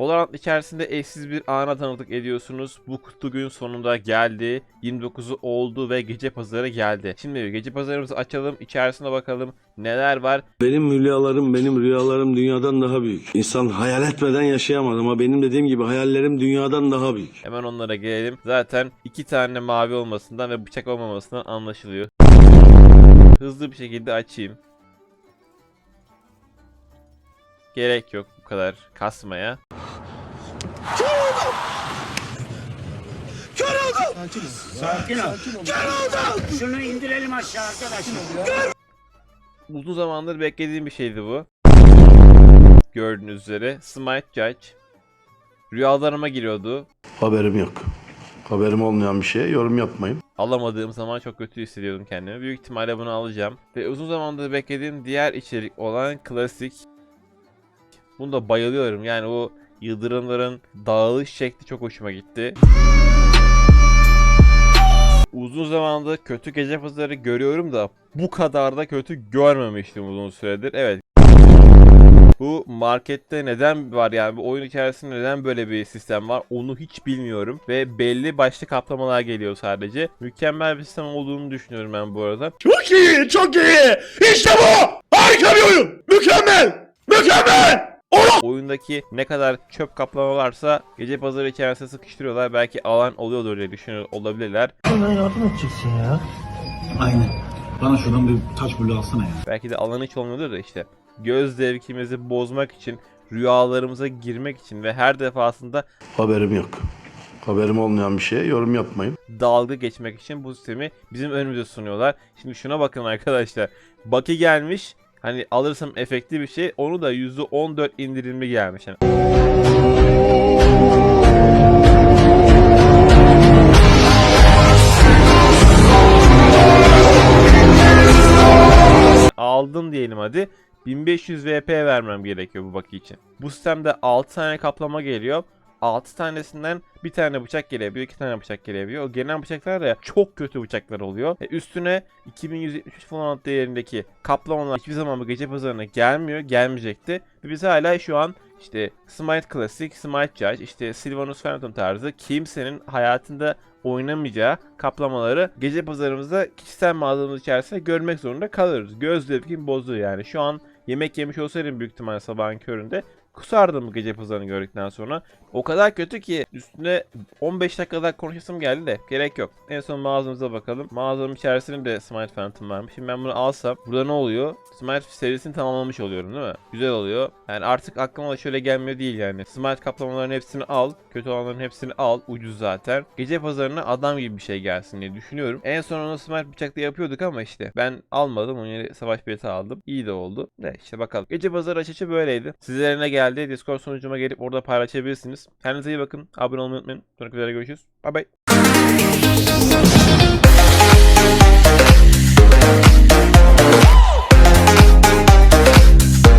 Valorant içerisinde eşsiz bir ana tanıklık ediyorsunuz. Bu kutu gün sonunda geldi. 29'u oldu ve gece pazarı geldi. Şimdi gece pazarımızı açalım. içerisine bakalım neler var. Benim rüyalarım, benim rüyalarım dünyadan daha büyük. İnsan hayal etmeden yaşayamaz ama benim dediğim gibi hayallerim dünyadan daha büyük. Hemen onlara gelelim. Zaten iki tane mavi olmasından ve bıçak olmamasından anlaşılıyor. Hızlı bir şekilde açayım. Gerek yok bu kadar kasmaya. Sakin ol. Şunu indirelim aşağı arkadaşlar. Uzun zamandır beklediğim bir şeydi bu. Gördüğünüz üzere Smite Judge. Rüyalarıma giriyordu. Haberim yok. Haberim olmayan bir şeye yorum yapmayın. Alamadığım zaman çok kötü hissediyordum kendimi. Büyük ihtimalle bunu alacağım. Ve uzun zamandır beklediğim diğer içerik olan klasik. Bunu da bayılıyorum. Yani o yıldırımların dağılış şekli çok hoşuma gitti. Uzun zamandır kötü gece pazarı görüyorum da bu kadar da kötü görmemiştim uzun süredir. Evet. Bu markette neden var yani bu oyun içerisinde neden böyle bir sistem var onu hiç bilmiyorum ve belli başlı kaplamalar geliyor sadece. Mükemmel bir sistem olduğunu düşünüyorum ben bu arada. Çok iyi, çok iyi. İşte bu. Harika bir oyun. Mükemmel. Mükemmel. Oyundaki ne kadar çöp kaplama varsa gece pazarı içerisinde sıkıştırıyorlar. Belki alan oluyordur diye düşünüyor olabilirler. Aynen. Bana şuradan bir taş bulu alsana ya. Belki de alan hiç olmuyordur da işte. Göz zevkimizi bozmak için, rüyalarımıza girmek için ve her defasında Haberim yok. Haberim olmayan bir şeye yorum yapmayın. dalga geçmek için bu sistemi bizim önümüze sunuyorlar. Şimdi şuna bakın arkadaşlar. Baki gelmiş. Hani alırsam efekti bir şey. Onu da %14 indirimli gelmiş. Yani aldım diyelim hadi. 1500 VP vermem gerekiyor bu baki için. Bu sistemde 6 tane kaplama geliyor. 6 tanesinden bir tane bıçak gelebiliyor, 2 tane bıçak gelebiliyor. O gelen bıçaklar da çok kötü bıçaklar oluyor. E üstüne 2173 falan değerindeki kaplamalar hiçbir zaman bu gece pazarına gelmiyor, gelmeyecekti. Ve biz hala şu an işte Smite Classic, Smite Judge, işte Sylvanus Phantom tarzı kimsenin hayatında oynamayacağı kaplamaları gece pazarımızda kişisel mağazamız içerisinde görmek zorunda kalıyoruz. Göz zevkim bozuyor yani. Şu an yemek yemiş olsaydım büyük ihtimalle sabahın köründe kusardım bu gece pazarını gördükten sonra. O kadar kötü ki üstüne 15 dakikada konuşasım geldi de gerek yok. En son mağazamıza bakalım. Mağazanın içerisinde de Smite Phantom varmış. Şimdi ben bunu alsam burada ne oluyor? Smite serisini tamamlamış oluyorum değil mi? Güzel oluyor. Yani artık aklıma da şöyle gelmiyor değil yani. Smite kaplamaların hepsini al. Kötü olanların hepsini al. Ucuz zaten. Gece pazarına adam gibi bir şey gelsin diye düşünüyorum. En son onu Smite bıçakla yapıyorduk ama işte ben almadım. Onun yerine savaş bileti aldım. İyi de oldu. Ne işte bakalım. Gece pazarı açışı böyleydi. Sizlere ne geldi. Discord sunucuma gelip orada paylaşabilirsiniz. Kendinize iyi bakın. Abone olmayı unutmayın. Sonraki videoda görüşürüz. Bay bay.